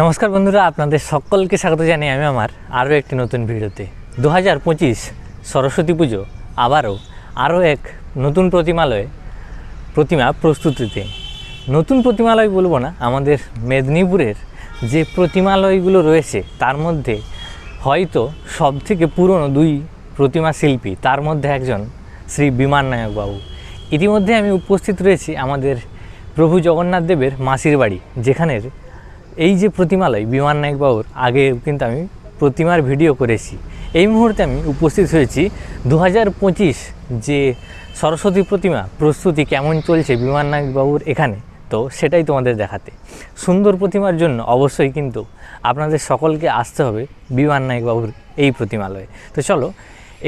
নমস্কার বন্ধুরা, আপনাদের সকলকে স্বাগত জানাই আমি আমার আরও একটি নতুন ভিডিওতে। দু হাজার পঁচিশ সরস্বতী পুজো আবারও আরও এক নতুন প্রতিমালয়ে প্রতিমা প্রস্তুতিতে নতুন প্রতিমালয় বলব না, আমাদের মেদিনীপুরের যে প্রতিমালয়গুলো রয়েছে, তার মধ্যে হয়তো সব থেকে পুরনো দুই প্রতিমা শিল্পী, তার মধ্যে একজন শ্রী বিমান নায়ক বাবু। ইতিমধ্যে আমি উপস্থিত রয়েছি আমাদের প্রভু জগন্নাথ দেবের মাসির বাড়ি, যেখানের এই যে প্রতিমালয়, বিমান নায়ক বাবুর, আগে কিন্তু আমি প্রতিমার ভিডিও করেছি। এই মুহূর্তে আমি উপস্থিত হয়েছি দু হাজার পঁচিশ যে সরস্বতী প্রতিমা প্রস্তুতি কেমন চলছে বিমান নায়ক বাবুর এখানে, তো সেটাই তোমাদের দেখাতে। সুন্দর প্রতিমার জন্য অবশ্যই কিন্তু আপনাদের সকলকে আসতে হবে বিমান নায়ক বাবুর এই প্রতিমালয়ে। তো চলো,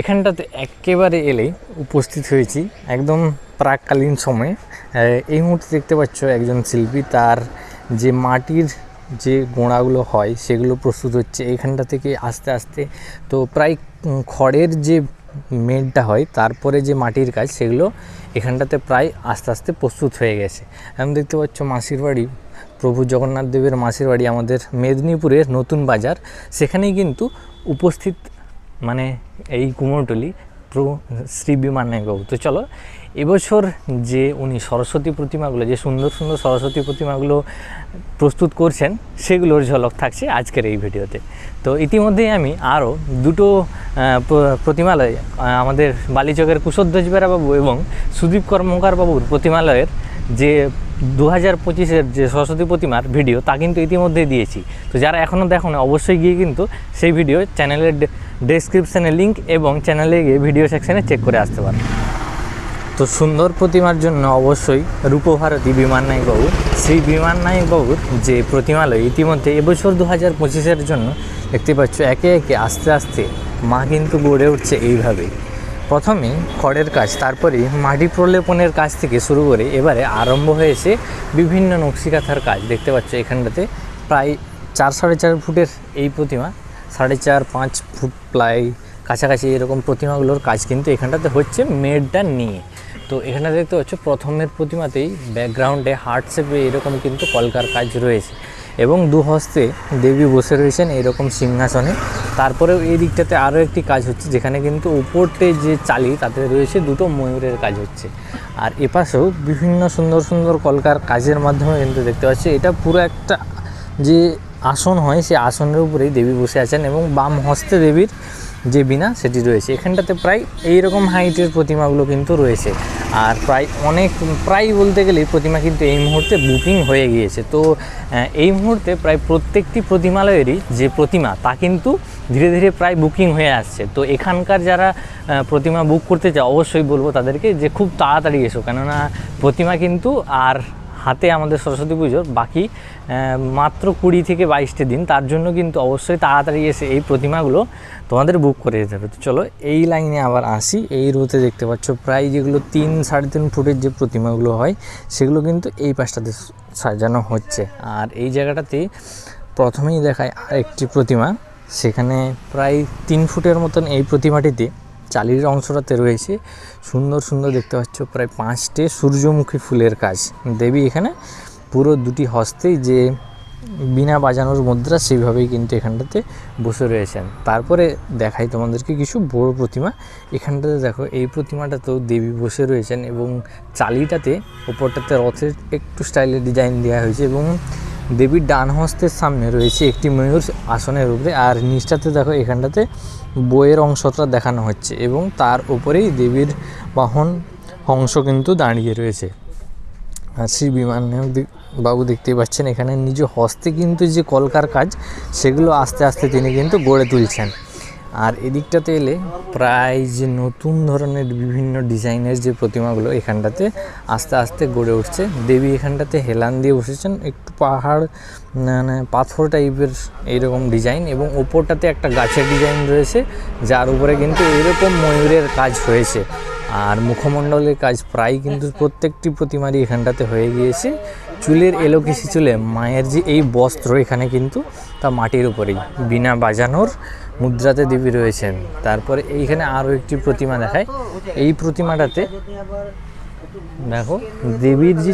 এখানটাতে একেবারে এলেই উপস্থিত হয়েছি একদম প্রাককালীন সময়ে। এই মুহূর্তে দেখতে পাচ্ছ একজন শিল্পী, তার যে মাটির যে গোড়াগুলো হয় সেগুলো প্রস্তুত হচ্ছে এইখানটা থেকে আস্তে আস্তে। তো প্রায় খড়ের যে মেডটা হয়, তারপরে যে মাটির কাজ সেগুলো এখানটাতে প্রায় আস্তে আস্তে প্রস্তুত হয়ে গেছে। আমি দেখতে পাচ্ছ মাসির বাড়ি, প্রভু জগন্নাথ দেবের মাসির বাড়ি আমাদের মেদিনীপুরের নতুন বাজার। সেখানেই কিন্তু উপস্থিত মানে এই কুমোরটলি প্রভু শ্রী বিমান নায়কবাবু তো চলো, এবছর যে উনি সরস্বতী প্রতিমাগুলো, যে সুন্দর সুন্দর সরস্বতী প্রতিমাগুলো প্রস্তুত করছেন, সেগুলোর ঝলক থাকছে আজকের এই ভিডিওতে। তো ইতিমধ্যেই আমি আরও দুটো প্রতিমালয় আমাদের বালিচকের কুশধ্বজ বাবু এবং সুদীপ কর্মকার বাবুর প্রতিমালয়ের যে দু হাজার পঁচিশের যে সরস্বতী প্রতিমার ভিডিও, তা কিন্তু ইতিমধ্যেই দিয়েছি। তো যারা এখনও দেখো না অবশ্যই গিয়ে কিন্তু সেই ভিডিও চ্যানেলের ডেসক্রিপশানে লিঙ্ক এবং চ্যানেলে গিয়ে ভিডিও সেকশানে চেক করে আসতে পারেন তো সুন্দর প্রতিমার জন্য অবশ্যই রূপভারতী বিমান নায়কবাবু শ্রী বিমান নায়কবাবুর যে প্রতিমালয় ইতিমধ্যে এবছর দু হাজার পঁচিশের জন্য দেখতে পাচ্ছ, একে একে আস্তে আস্তে মা কিন্তু গড়ে উঠছে এইভাবেই। প্রথমে খড়ের কাজ, তারপরে মাটি প্রলেপনের কাজ থেকে শুরু করে এবারে আরম্ভ হয়েছে বিভিন্ন নকশিকাথার কাজ। দেখতে পাচ্ছ এখানটাতে প্রায় চার সাড়ে চার ফুটের এই প্রতিমা সাড়ে চার, পাঁচ ফুট প্লাই কাছাকাছি এরকম প্রতিমাগুলোর কাজ কিন্তু এখানটাতে হচ্ছে মেডটা নিয়ে। তো এখানে দেখতে পাচ্ছ প্রথমের প্রতিমাতেই ব্যাকগ্রাউন্ডে হার্ট শেপে এরকম কিন্তু কলকার কাজ রয়েছে। এবং দু হস্তে দেবী বসে রয়েছেন এরকম সিংহাসনে। তারপরেও এই দিকটাতে আরও একটি কাজ হচ্ছে, যেখানে কিন্তু উপরতে যে চালি, তাতে রয়েছে দুটো ময়ূরের কাজ হচ্ছে। আর এপাশেও বিভিন্ন সুন্দর সুন্দর কলকার কাজের মাধ্যমে কিন্তু দেখতে পাচ্ছি, এটা পুরো একটা যে আসন হয়, সেই আসনের উপরেই দেবী বসে আছেন এবং বাম হস্তে দেবীর যে বিনা সেটি রয়েছে। এখানটাতে প্রায় এইরকম হাইটের প্রতিমাগুলো কিন্তু রয়েছে। আর প্রায় অনেক, প্রায় বলতে গেলে প্রতিমা কিন্তু এই মুহূর্তে বুকিং হয়ে গিয়েছে। তো এই মুহূর্তে প্রায় প্রত্যেকটি প্রতিমালয়েরই যে প্রতিমা, তা কিন্তু ধীরে ধীরে প্রায় বুকিং হয়ে আসছে। তো এখানকার যারা প্রতিমা বুক করতে চায়, অবশ্যই বলব তাদেরকে যে খুব তাড়াতাড়ি এসো। কেননা প্রতিমা কিন্তু আর হাতে আমাদের সরস্বতী পুজোর বাকি মাত্র কুড়ি থেকে বাইশটি দিন। তার জন্য কিন্তু অবশ্যই তাড়াতাড়ি এসে এই প্রতিমাগুলো তোমাদের বুক করে যেতে হবে। তো চলো, এই লাইনে আবার আসি। এই রোতে দেখতে পাচ্ছ, প্রায় যেগুলো তিন, সাড়ে তিন ফুটের যে প্রতিমাগুলো হয়, সেগুলো কিন্তু এই পাশটাতে সাজানো হচ্ছে। আর এই জায়গাটাতে প্রথমেই দেখায় আরেকটি প্রতিমা। সেখানে প্রায় তিন ফুটের মতন এই প্রতিমাটিতে চালির অংশটাতে রয়েছে। সুন্দর সুন্দর দেখতে পাচ্ছ, প্রায় পাঁচটে সূর্যমুখী ফুলের কাজ। দেবী এখানে পুরো দুটি হস্তেই যে বিনা বাজানোর মুদ্রা সেইভাবেই কিন্তু এখানটাতে বসে রয়েছেন। তারপরে দেখাই তোমাদেরকে কিছু বড় প্রতিমা। এখানটাতে দেখো, এই প্রতিমাটাতেও দেবী বসে রয়েছেন এবং চালিটাতে, ওপরটাতে রথের একটু স্টাইলের ডিজাইন দেওয়া হয়েছে এবং দেবীর ডান হস্তের সামনে রয়েছে একটি ময়ূর আসনের উপরে। আর নিচটাতে দেখো, এখানটাতে বইয়ের অংশটা দেখানো হচ্ছে এবং তার উপরেই দেবীর বাহন অংশ কিন্তু দাঁড়িয়ে রয়েছে। আর শ্রী বিমান বাবু দেখতেই পাচ্ছেন, এখানে নিজ হস্তে কিন্তু যে কলকার কাজ, সেগুলো আস্তে আস্তে তিনি কিন্তু গড়ে তুলছেন। আর এদিকটাতে এলে প্রায় যে নতুন ধরনের বিভিন্ন ডিজাইনের যে প্রতিমাগুলো এখানটাতে আস্তে আস্তে গড়ে উঠছে। দেবী এখানটাতে হেলান দিয়ে বসেছেন। একটু পাহাড় মানে পাথর টাইপের এইরকম ডিজাইন এবং ওপরটাতে একটা গাছের ডিজাইন রয়েছে, যার উপরে কিন্তু এরকম ময়ূরের কাজ হয়েছে। আর মুখমণ্ডলের কাজ প্রায় কিন্তু প্রত্যেকটি প্রতিমারই এখানটাতে হয়ে গিয়েছে। চুলের এলোকেশি চুলে মায়ের যে এই বস্ত্র এখানে কিন্তু তা মাটির উপরেই। বিনা বাজানোর মুদ্রাতে দেবী রয়েছেন। তারপরে এইখানে আরও একটি প্রতিমা দেখায়। এই প্রতিমাটাতে দেখো, দেবীর যে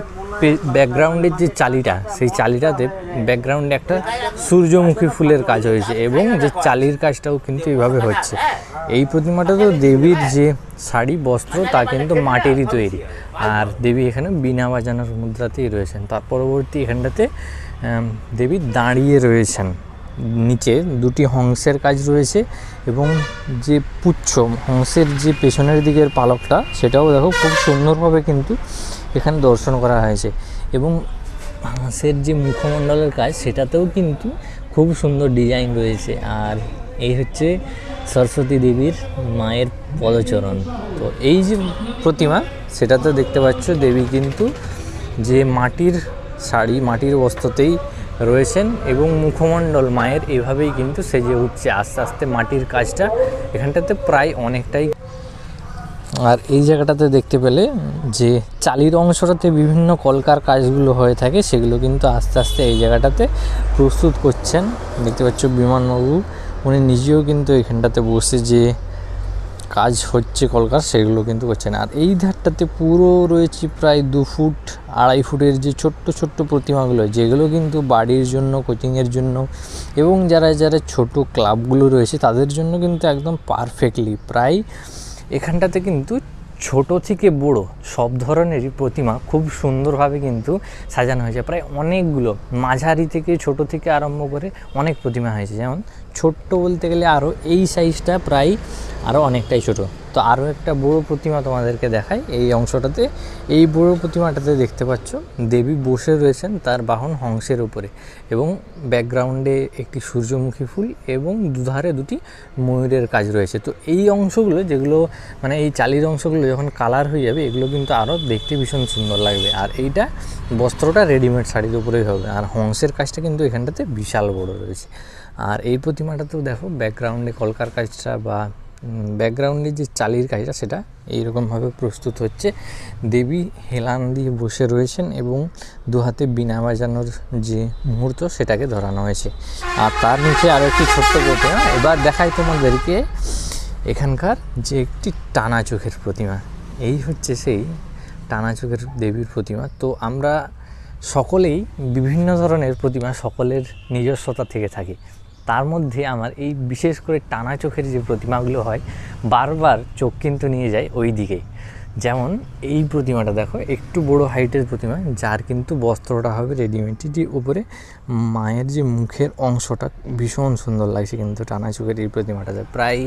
ব্যাকগ্রাউন্ডের যে চালিটা, সেই চালিটাতে ব্যাকগ্রাউন্ডে একটা সূর্যমুখী ফুলের কাজ হয়েছে এবং যে চালির কাজটাও কিন্তু এইভাবে হচ্ছে। এই প্রতিমাটা তো দেবীর যে শাড়ি, বস্ত্র, তা কিন্তু মাটিরই তৈরি। আর দেবী এখানে বিনা বাজানোর মুদ্রাতেই রয়েছেন। তার পরবর্তী এখানটাতে দেবী দাঁড়িয়ে রয়েছেন। নিচে দুটি হংসের কাজ রয়েছে এবং যে পুচ্ছ, হংসের যে পেছনের দিকের পালকটা, সেটাও দেখো খুব সুন্দরভাবে কিন্তু এখানে দর্শন করা হয়েছে। এবং হাঁসের যে মুখমণ্ডলের কাজ, সেটাতেও কিন্তু খুব সুন্দর ডিজাইন রয়েছে। আর এই হচ্ছে সরস্বতী দেবীর মায়ের পদচরণ। তো এই যে প্রতিমা, সেটাতে দেখতে পাচ্ছ দেবী কিন্তু যে মাটির শাড়ি, মাটির বস্ত্রতেই রয়েছেন এবং মুখমণ্ডল মায়ের এভাবেই কিন্তু সেজে উঠছে আস্তে আস্তে মাটির কাজটা। এখানটাতে প্রায় অনেকটাই আর এই জায়গাটাতে দেখতে পেলে যে চালির অংশটাতে বিভিন্ন কলকার কাজগুলো হয়ে থাকে, সেগুলো কিন্তু আস্তে আস্তে এই জায়গাটাতে প্রস্তুত করছেন। দেখতে পাচ্ছ বিমানবাবু, উনি নিজেও কিন্তু এখানটাতে বসে যে কাজ হচ্ছে কলকার, সেগুলো কিন্তু করছেন। আর এই ধারটাতে পুরো রয়েছে প্রায় দু ফুট আড়াই ফুটের যে ছোট্ট ছোট্ট প্রতিমাগুলো, যেগুলো কিন্তু বাড়ির জন্য, কোচিংয়ের জন্য এবং যারা যারা ছোট ক্লাবগুলো রয়েছে, তাদের জন্য কিন্তু একদম পারফেক্টলি। প্রায় এখানটাতে কিন্তু ছোট থেকে বড় সব ধরনেরই প্রতিমা খুব সুন্দরভাবে কিন্তু সাজানো হয়েছে। প্রায় অনেকগুলো মাঝারি থেকে ছোট থেকে আরম্ভ করে অনেক প্রতিমা হয়েছে। যেমন ছোট্ট বলতে গেলে আরও এই সাইজটা প্রায় আরও অনেকটাই ছোট। তো আরও একটা বড় প্রতিমা তোমাদেরকে দেখাই। এই অংশটাতে, এই বড় প্রতিমাটাতে দেখতে পাচ্ছ, দেবী বসে রয়েছেন তার বাহন হংসের উপরে এবং ব্যাকগ্রাউন্ডে একটি সূর্যমুখী ফুল এবং দুধারে দুটি ময়ূরের কাজ রয়েছে। তো এই অংশগুলো যেগুলো মানে এই চালির অংশগুলো যখন কালার হয়ে যাবে, এগুলো কিন্তু আরও দেখতে ভীষণ সুন্দর লাগবে। আর এইটা বস্ত্রটা রেডিমেড শাড়ির উপরেই হবে। আর হংসের কাজটা কিন্তু এখানটাতে বিশাল বড় রয়েছে। আর এই প্রতিমাটাতেও দেখো ব্যাকগ্রাউন্ডে কলকার কাজটা বা ব্যাকগ্রাউন্ডে যে চালির কাজটা সেটা এইরকমভাবে প্রস্তুত হচ্ছে। দেবী হেলান দিয়ে বসে রয়েছেন এবং দু হাতে বিনা বাজানোর যে মুহূর্ত, সেটাকে ধরানো হয়েছে। আর তার নিচে আরও একটি ছোট্ট প্রতিমা। এবার দেখাই তোমাদেরকে এখানকার যে একটি টানা চোখের প্রতিমা। এই হচ্ছে সেই টানা চোখের দেবীর প্রতিমা। তো আমরা সকলেই বিভিন্ন ধরনের প্রতিমা সকলের নিজস্বতা থেকে থাকে। তার মধ্যে আমার এই বিশেষ করে টানা চোখের যে প্রতিমাগুলো হয়, বারবার চোখ কিন্তু নিয়ে যায় ওই দিকেই। যেমন এই প্রতিমাটা দেখো, একটু বড় হাইটের প্রতিমা, যার কিন্তু বস্ত্রটা হবে রেডিমেডটির উপরে মায়ের যে মুখের অংশটা, ভীষণ সুন্দর লাগছে কিন্তু টানা চোখের এই প্রতিমাটাতে প্রায়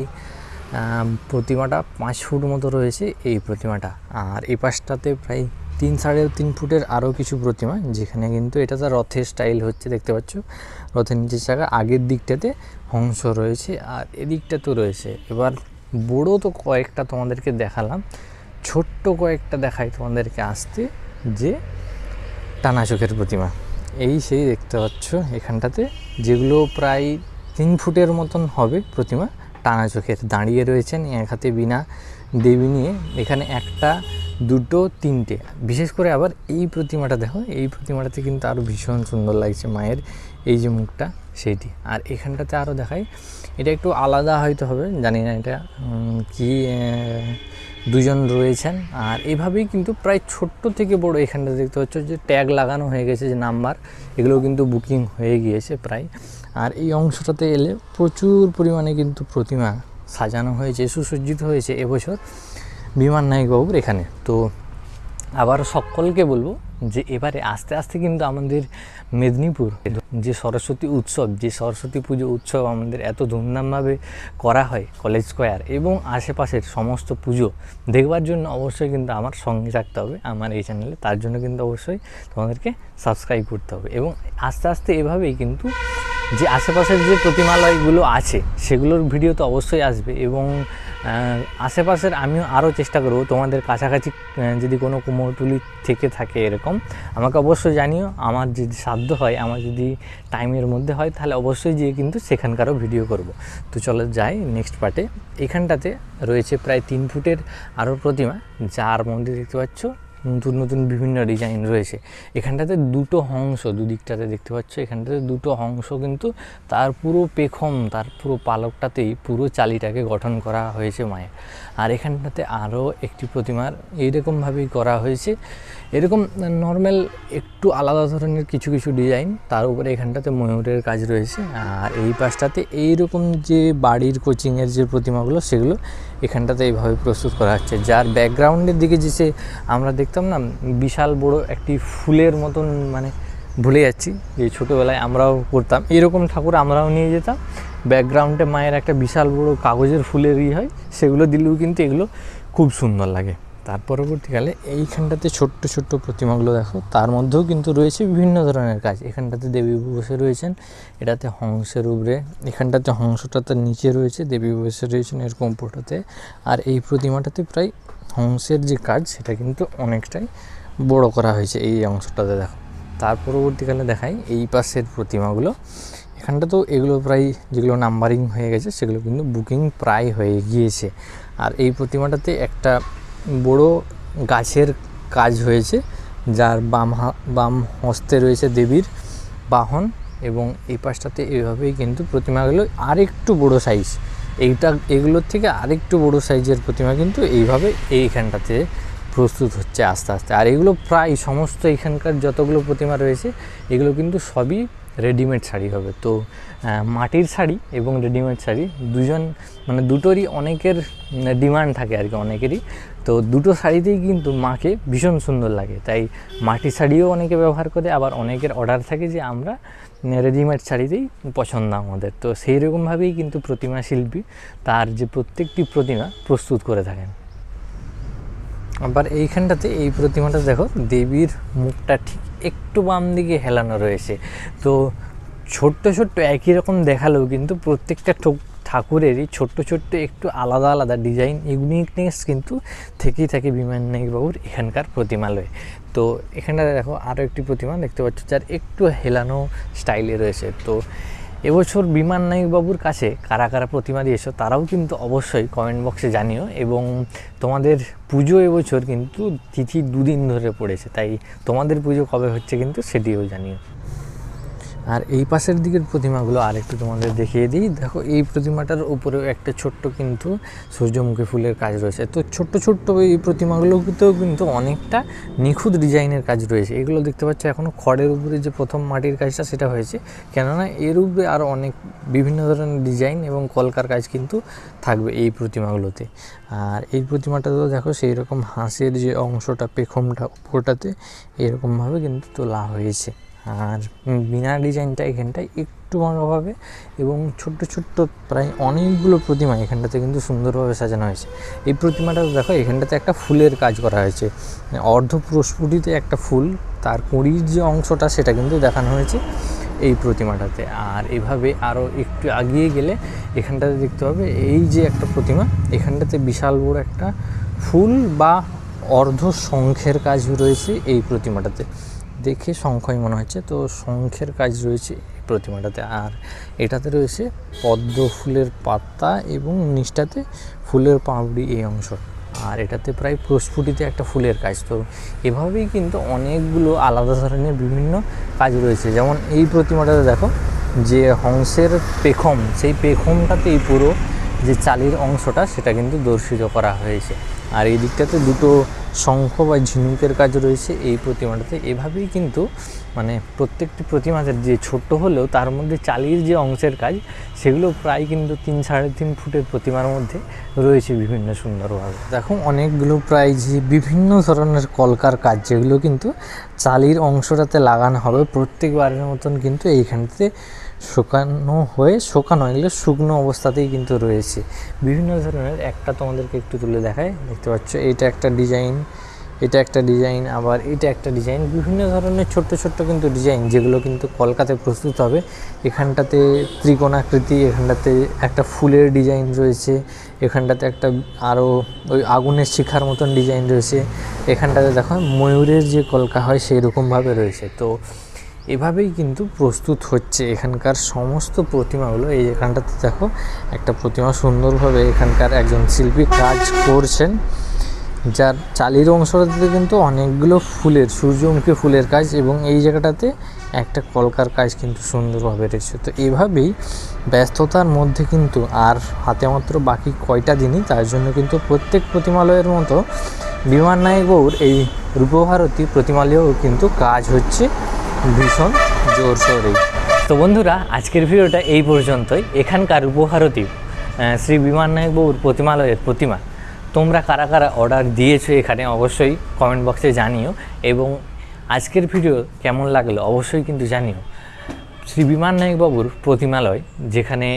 প্রতিমাটা পাঁচ ফুট মতো রয়েছে এই প্রতিমাটা। আর এই পাশটাতে প্রায় তিন সাড়ে তিন ফুটের আরও কিছু প্রতিমা, যেখানে কিন্তু এটা তো রথের স্টাইল হচ্ছে, দেখতে পাচ্ছ? রথের নিচের চাকা, আগের দিকটাতে হংস রয়েছে আর এদিকটা তো রয়েছে। এবার বড় তো কয়েকটা তোমাদেরকে দেখালাম, ছোট্ট কয়েকটা দেখাই তোমাদেরকে আসতে, যে টানা চোখের প্রতিমা। এই সেই দেখতে পাচ্ছ এখানটাতে, যেগুলো প্রায় তিন ফুটের মতন হবে প্রতিমা টানা চোখের দাঁড়িয়ে রয়েছেন এক হাতে বিনা দেবী নিয়ে এখানে একটা, দুটো, তিনটে। বিশেষ করে আবার এই প্রতিমাটা দেখো, এই প্রতিমাটাতে কিন্তু আরও ভীষণ সুন্দর লাগছে মায়ের এই যে মুখটা, সেইটি। আর এখানটাতে আরও দেখাই, এটা একটু আলাদা হয়তো হবে, জানি না এটা কি দুজন রয়েছেন। আর এভাবেই কিন্তু প্রায় ছোট্ট থেকে বড় এখানটা দেখতে পাচ্ছ, যে ট্যাগ লাগানো হয়ে গেছে, যে নাম্বার, এগুলো কিন্তু বুকিং হয়ে গিয়েছে প্রায়। আর এই অংশটাতে এলে প্রচুর পরিমাণে কিন্তু প্রতিমা সাজানো হয়েছে, সুসজ্জিত হয়েছে এবছর বিমান নায়কবাবুর এখানে। তো আবার সকলকে বলব যে এবারে আস্তে আস্তে কিন্তু আমাদের মেদিনীপুর যে সরস্বতী উৎসব, যে সরস্বতী পুজো উৎসব আমাদের এত ধুমধামভাবে করা হয় কলেজ স্কোয়ার এবং আশেপাশের সমস্ত পুজো দেখবার জন্য অবশ্যই কিন্তু আমার সঙ্গে থাকতে হবে, আমার এই চ্যানেলে। তার জন্য কিন্তু অবশ্যই তোমাদেরকে সাবস্ক্রাইব করতে হবে এবং আস্তে আস্তে এভাবেই কিন্তু যে আশেপাশের যে প্রতিমালয়গুলো আছে, সেগুলোর ভিডিও তো অবশ্যই আসবে এবং আশেপাশের আমিও আরও চেষ্টা করব। তোমাদের কাছাকাছি যদি কোনো কুমোরটুলি থেকে থাকে এরকম, আমাকে অবশ্যই জানিও। আমার যদি সাধ্য হয়, আমার যদি টাইমের মধ্যে হয়, তাহলে অবশ্যই গিয়ে কিন্তু সেখানকারও ভিডিও করব। তো চলো যাই নেক্সট পার্টে। এখানটাতে রয়েছে প্রায় তিন ফুটের আরও প্রতিমা, যার মধ্যে দেখতে পাচ্ছ। নতুন নতুন বিভিন্ন ডিজাইন রয়েছে। এখানটাতে দুটো হংস দুদিকটাতে দেখতে পাচ্ছ। এখানটাতে দুটো হংস কিন্তু তার পুরো পেখম, তার পুরো পালকটাতেই পুরো চালিটাকে গঠন করা হয়েছে মায়ের। আর এখানটাতে আরও একটি প্রতিমার এইরকমভাবেই করা হয়েছে। এরকম নর্মাল একটু আলাদা ধরনের কিছু কিছু ডিজাইন তার উপরে এখানটাতে ময়ূরের কাজ রয়েছে। আর এই পাশটাতে এইরকম যে বাড়ির কোচিংয়ের যে প্রতিমাগুলো, সেগুলো এখানটাতে এইভাবে প্রস্তুত করা হচ্ছে। যার ব্যাকগ্রাউন্ডের দিকে যে সে আমরা দেখতাম না, বিশাল বড় একটি ফুলের মতন মানে ভুলে যাচ্ছি, যে ছোটোবেলায় আমরাও করতাম। এরকম ঠাকুর আমরাও নিয়ে যেতাম। ব্যাকগ্রাউন্ডে মায়ের একটা বিশাল বড় কাগজের ফুলের ই হয়, সেগুলো দিলেও কিন্তু এগুলো খুব সুন্দর লাগে। তার পরবর্তীকালে এইখানটাতে ছোট্ট ছোট্ট প্রতিমাগুলো দেখো। তার মধ্যেও কিন্তু রয়েছে বিভিন্ন ধরনের কাজ। এখানটাতে দেবী বসে রয়েছেন, এটাতে হংসের উপরে এখানটাতে হংসটা তার নিচে রয়েছে, দেবী বসে রয়েছেন এরকম ফটোতে আর এই প্রতিমাটাতে প্রায় হংসের যে কাজ, সেটা কিন্তু অনেকটাই বড় করা হয়েছে এই অংশটাতে দেখো। তার পরবর্তীকালে দেখাই এই পাশের প্রতিমাগুলো। এখানটা তো এগুলো প্রায় যেগুলো নাম্বারিং হয়ে গেছে, সেগুলো কিন্তু বুকিং প্রায় হয়ে গিয়েছে। আর এই প্রতিমাটাতে একটা বড় গাছের কাজ হয়েছে, যার বাম বাম হস্তে রয়েছে দেবীর বাহন এবং এই পাশটাতে এইভাবেই কিন্তু প্রতিমাগুলো আরেকটু বড় সাইজ এইটা, এগুলোর থেকে আরেকটু বড় সাইজের প্রতিমা কিন্তু এইভাবে এইখানটাতে প্রস্তুত হচ্ছে আস্তে আস্তে। আর এগুলো প্রায় সমস্ত এখানকার যতগুলো প্রতিমা রয়েছে, এগুলো কিন্তু সবই রেডিমেড শাড়ি হবে। তো মাটির শাড়ি এবং রেডিমেড শাড়ি দুজন মানে দুটোরই অনেকের ডিমান্ড থাকে আর কি অনেকেরই। তো দুটো শাড়িতেই কিন্তু মাকে ভীষণ সুন্দর লাগে। তাই মাটির শাড়িও অনেকে ব্যবহার করে, আবার অনেকের অর্ডার থাকে যে আমরা রেডিমেড শাড়িতেই পছন্দ আমাদের। তো সেই রকমভাবেই কিন্তু প্রতিমা শিল্পী তার যে প্রত্যেকটি প্রতিমা প্রস্তুত করে থাকেন। আবার এইখানটাতে এই প্রতিমাটা দেখো, দেবীর মুখটা ঠিক একটু বাম দিকে হেলানো রয়েছে। তো ছোট্ট ছোট্ট একই রকম দেখালেও কিন্তু প্রত্যেকটা ঠাকুরেরই ছোট্ট ছোট্ট একটু আলাদা আলাদা ডিজাইন, ইউনিকনেস কিন্তু থেকেই থাকে বিমান নায়কবাবুর এখানকার প্রতিমালয়ে। তো এখানটাতে দেখো আরও একটি প্রতিমা দেখতে পাচ্ছ, যার একটু হেলানো স্টাইলে রয়েছে। তো এবছর বিমান নায়কবাবুর কাছে কারা কারা প্রতিমা দিয়েছ তারাও কিন্তু অবশ্যই কমেন্ট বক্সে জানিও। এবং তোমাদের পুজো এবছর কিন্তু তিথি দুদিন ধরে পড়েছে, তাই তোমাদের পুজো কবে হচ্ছে কিন্তু সেটিও জানিও। আর এই পাশের দিকের প্রতিমাগুলো আরেকটু তোমাদের দেখিয়ে দিই। দেখো, এই প্রতিমাটার উপরেও একটা ছোট্ট কিন্তু সূর্যমুখী ফুলের কাজ রয়েছে। তো ছোট্ট ছোট্ট এই প্রতিমাগুলোতেও কিন্তু অনেকটা নিখুঁত ডিজাইনের কাজ রয়েছে। এগুলো দেখতে পাচ্ছ এখনও খড়ের উপরে যে প্রথম মাটির কাজটা সেটা হয়েছে। কেননা এর উপরে আরও অনেক বিভিন্ন ধরনের ডিজাইন এবং কলকার কাজ কিন্তু থাকবে এই প্রতিমাগুলোতে। আর এই প্রতিমাটাতেও দেখো সেই রকম হাঁসের যে অংশটা, পেখমটা উপরটাতে এরকমভাবে কিন্তু তোলা হয়েছে। আর বিনা ডিজাইনটা এখানটায় একটু ভালোভাবে এবং ছোট্ট ছোট্ট প্রায় অনেকগুলো প্রতিমা এখানটাতে কিন্তু সুন্দরভাবে সাজানো হয়েছে। এই প্রতিমাটা দেখো, এখানটাতে একটা ফুলের কাজ করা হয়েছে। অর্ধ প্রস্ফুটিতে একটা ফুল, তার কুঁড়ির যে অংশটা সেটা কিন্তু দেখানো হয়েছে এই প্রতিমাটাতে। আর এভাবে আরও একটু আগিয়ে গেলে এখানটাতে দেখতে হবে, এই যে একটা প্রতিমা, এখানটাতে বিশাল বড় একটা ফুল বা অর্ধ শঙ্খের কাজ রয়েছে এই প্রতিমাটাতে। দেখে শঙ্খই মনে হচ্ছে। তো শঙ্খের কাজ রয়েছে এই প্রতিমাটাতে। আর এটাতে রয়েছে পদ্ম ফুলের পাতা এবং নিচটাতে ফুলের পাপড়ি এই অংশ। আর এটাতে প্রায় প্রস্ফুটিতে একটা ফুলের কাজ। তো এভাবেই কিন্তু অনেকগুলো আলাদা ধরনের বিভিন্ন কাজ রয়েছে। যেমন এই প্রতিমাটাতে দেখো, যে হংসের পেখম, সেই পেখমটাতেই পুরো যে চালির অংশটা, সেটা কিন্তু দর্শিত করা হয়েছে। আর এই দিকটাতে দুটো শঙ্খ বা ঝিনুকের কাজ রয়েছে, এই প্রতিমাটাতে। এভাবেই কিন্তু মানে প্রত্যেকটি প্রতিমাদের যে ছোট্ট হলেও তার মধ্যে চালির যে অংশের কাজ, সেগুলো প্রায় কিন্তু তিন সাড়ে তিন ফুটের প্রতিমার মধ্যে রয়েছে বিভিন্ন সুন্দরভাবে। দেখো, অনেকগুলো প্রায় যে বিভিন্ন ধরনের কলকার কাজ, যেগুলো কিন্তু চালির অংশটাতে লাগানো হবে প্রত্যেকবারের মতন কিন্তু এইখানটাতে শুকানো হয়ে, শুকানো এগুলো শুকনো অবস্থাতেই কিন্তু রয়েছে। বিভিন্ন ধরনের, একটা তোমাদেরকে একটু তুলে দেখায় দেখতে পাচ্ছ, এটা একটা ডিজাইন, এটা একটা ডিজাইন, আবার এটা একটা ডিজাইন। বিভিন্ন ধরনের ছোট্ট ছোট্ট কিন্তু ডিজাইন, যেগুলো কিন্তু কলকাতায় প্রস্তুত হবে। এখানটাতে ত্রিকোণাকৃতি, এখানটাতে একটা ফুলের ডিজাইন রয়েছে। এখানটাতে একটা আরও ওই আগুনের শিখার মতন ডিজাইন রয়েছে। এখানটাতে দেখো, ময়ূরের যে কলকা হয় সেই রকমভাবে রয়েছে। তো এভাবেই কিন্তু প্রস্তুত হচ্ছে এখানকার সমস্ত প্রতিমাগুলো। এই এখানটাতে দেখো, একটা প্রতিমা সুন্দরভাবে এখানকার একজন শিল্পী কাজ করছেন, যার চালির অংশটাতে কিন্তু অনেকগুলো ফুলের, সূর্যমুখী ফুলের কাজ এবং এই জায়গাটাতে একটা কলকার কাজ কিন্তু সুন্দরভাবে রয়েছে। তো এভাবেই ব্যস্ততার মধ্যে কিন্তু আর হাতে মাত্র বাকি কয়টা দিনই, তার জন্য কিন্তু প্রত্যেক প্রতিমালয়ের মতো বিমান নায়ক বাবুর এই রূপভারতী প্রতিমালয়েও কিন্তু কাজ হচ্ছে। ভীষণ জোর জোরসোরেই তো বন্ধুরা, আজকের ভিডিওটা এই পর্যন্তই। এখানকার উপহারতী শ্রী বিমান নায়ক বাবুর প্রতিমালয়ের প্রতিমা। তোমরা কারা কারা অর্ডার দিয়েছ এখানে অবশ্যই কমেন্ট বক্সে জানিও এবং আজকের ভিডিও কেমন লাগল অবশ্যই কিন্তু জানিও। শ্রী বিমান নায়ক বাবুর প্রতিমালয়, যেখানে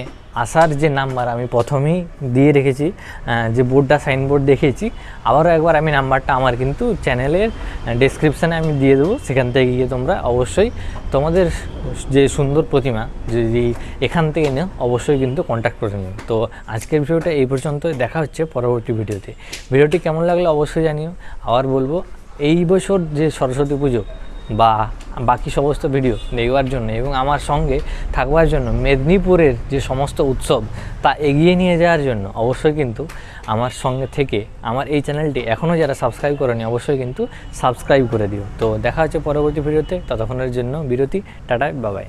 আসার যে নাম্বার আমি প্রথমেই দিয়ে রেখেছি যে বোর্ডটা সাইনবোর্ড দেখেছি আবারও একবার আমি নাম্বারটা আমার কিন্তু চ্যানেলের ডেসক্রিপশানে আমি দিয়ে দেবো। সেখান থেকে গিয়ে তোমরা অবশ্যই তোমাদের যে সুন্দর প্রতিমা যদি এখান থেকে নেও, অবশ্যই কিন্তু কন্ট্যাক্ট করে নিও। তো আজকের ভিডিওটা এই পর্যন্ত দেখা হচ্ছে পরবর্তী ভিডিওতে। ভিডিওটি কেমন লাগল অবশ্যই জানিও। আবার বলব, এই বছর যে সরস্বতী পুজো বা বাকি সমস্ত ভিডিও দেখবার জন্য এবং আমার সঙ্গে থাকবার জন্য মেদিনীপুরের যে সমস্ত উৎসব তা এগিয়ে নিয়ে যাওয়ার জন্য অবশ্যই কিন্তু আমার সঙ্গে থেকে আমার এই চ্যানেলটি এখনও যারা সাবস্ক্রাইব করেনি অবশ্যই কিন্তু সাবস্ক্রাইব করে দিও। তো দেখা হচ্ছে পরবর্তী ভিডিওতে, ততক্ষণের জন্য বিরতি, টাটা বাবাই